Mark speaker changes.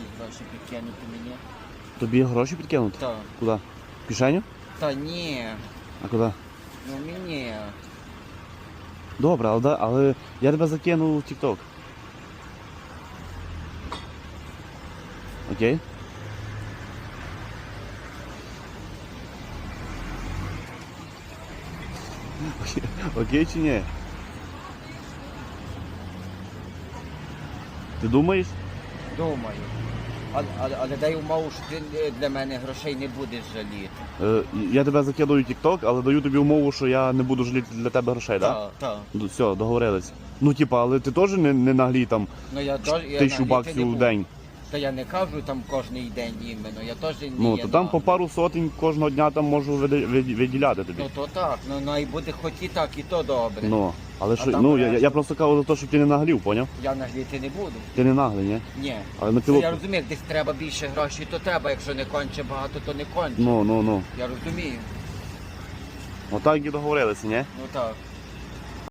Speaker 1: якісь гроші підкинути мені.
Speaker 2: Тобі гроші підкинути?
Speaker 1: Та.
Speaker 2: Куди? В кишеню?
Speaker 1: Та ні,
Speaker 2: А куди?
Speaker 1: ну мені.
Speaker 2: Добре, але, але я тебе закину в TikTok. Окей- Окей чи ні? Ти думаєш?
Speaker 1: Думаю. Але, але, але дай умову, що ти е, для мене грошей не будеш жаліти.
Speaker 2: Е, я тебе закидаю в TikTok, але даю тобі умову, що я не буду жаліти для тебе грошей, так?
Speaker 1: Так, так.
Speaker 2: Ну, Все, договорились. Ну, типа, але ти теж не, не наглій там
Speaker 1: Ну я теж я
Speaker 2: тисячу
Speaker 1: нагліти не
Speaker 2: баксів в
Speaker 1: буду.
Speaker 2: день.
Speaker 1: Та я не кажу там кожний день іменно, я теж не
Speaker 2: Ну,
Speaker 1: є
Speaker 2: то там
Speaker 1: на-
Speaker 2: по пару сотень кожного дня там можу види- виді- виділяти тобі.
Speaker 1: Ну то так, ну, ну і буде хоч і так, і то добре.
Speaker 2: Ну, але що,
Speaker 1: там
Speaker 2: ну, я, я просто кажу за те, щоб ти не наглів, поняв?
Speaker 1: Я нагліти не буду.
Speaker 2: Ти не наглий, ні?
Speaker 1: Ні.
Speaker 2: Але на
Speaker 1: Це я розумію, десь треба більше грошей, то треба, якщо не конче багато, то не конче.
Speaker 2: Ну, ну, ну.
Speaker 1: Я розумію.
Speaker 2: Отак і договорилися, ні?
Speaker 1: Ну так.